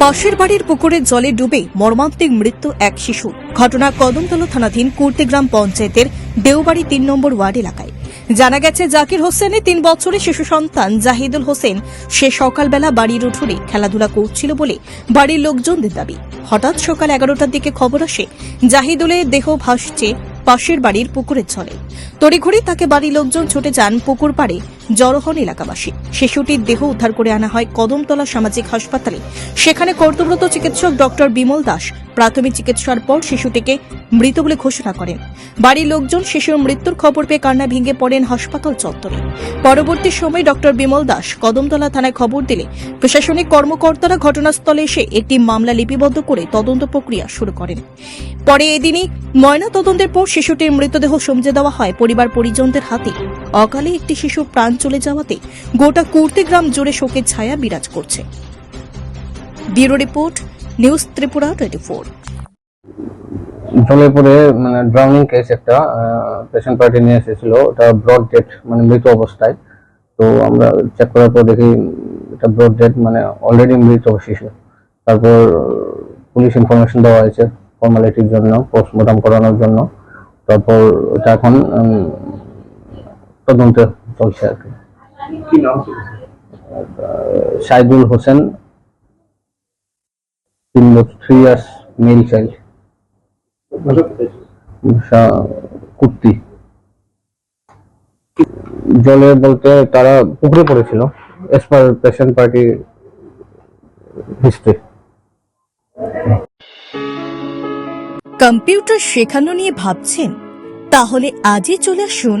পাশের বাড়ির পুকুরের জলে ডুবে মর্মান্তিক মৃত্যু এক শিশু। ঘটনা কদমতলা থানাধীন কুর্তিগ্রাম পঞ্চায়েতের দেওবাড়ি তিন নম্বর ওয়ার্ড এলাকায়। জানা গেছে, জাকির হোসেনের তিন বছরের শিশু সন্তান জাহিদুল হোসেন সে সকালবেলা বাড়ির উঠোনে খেলাধুলা করছিল বলে বাড়ির লোকজনদের দাবি। হঠাৎ সকাল এগারোটার দিকে খবর আসে জাহিদুলের দেহ ভাসছে পাশের বাড়ির পুকুরের জলে। তড়িঘড়ি তাকে বাড়ির লোকজন ছুটে যান পুকুর পাড়ে। জড়ো হন এলাকাবাসী। শিশুটির দেহ উদ্ধার করে আনা হয় কদমতলা সামাজিক হাসপাতালে। সেখানে কর্তব্যরত চিকিৎসক ডক্টর বিমল দাস প্রাথমিক চিকিৎসার পর শিশুটিকে মৃত বলে ঘোষণা করেন। বাড়ির লোকজন শিশুর মৃত্যুর খবর পেয়ে কান্না ভেঙে পড়েন হাসপাতাল চত্বরে। পরবর্তী সময় ডক্টর বিমল দাস কদমতলা থানায় খবর দিলে প্রশাসনিক কর্মকর্তারা ঘটনাস্থলে এসে একটি মামলা লিপিবদ্ধ করে তদন্ত প্রক্রিয়া শুরু করেন। পরে এদিনই ময়না তদন্তের পর শিশুটির মৃতদেহ সমঝে দেওয়া হয় পরিবার পরিজনদের হাতে। অকালে একটি শিশুর প্রাণ চলে যাওয়াতে গোটা কুর্তিগ্রাম জুড়ে শোকের ছায়া বিরাজ করছে। Bureau report, news Tripura twenty four জলে পড়ে মানে ড্রাউনিং কেস একটা পেশেন্ট পার্টি নিয়ে এসেছিল। ওটা ব্রড ডেট মানে মৃত অবস্থায়। তো আমরা চেক করার পর দেখি, এটা ব্রড ডেট মানে অলরেডি মৃত শিশু। তারপর পুলিশ ইনফরমেশন দেওয়া হয়েছে ফর্মালিটির জন্য পোস্টমর্টম করানোর জন্য। তারপর এটা এখন তদন্ত চলছে আর কি। কি নাম ছিল সাইদুল হোসেন তিন থ্রি ইয়ার্স মেল চাইল্ড? কুর্তি। জলে বলতে তারা পুকুরে পড়েছিল as per patient party history computer শেখানো নিয়ে ভাবছেন? তাহলে আজই চলে আসুন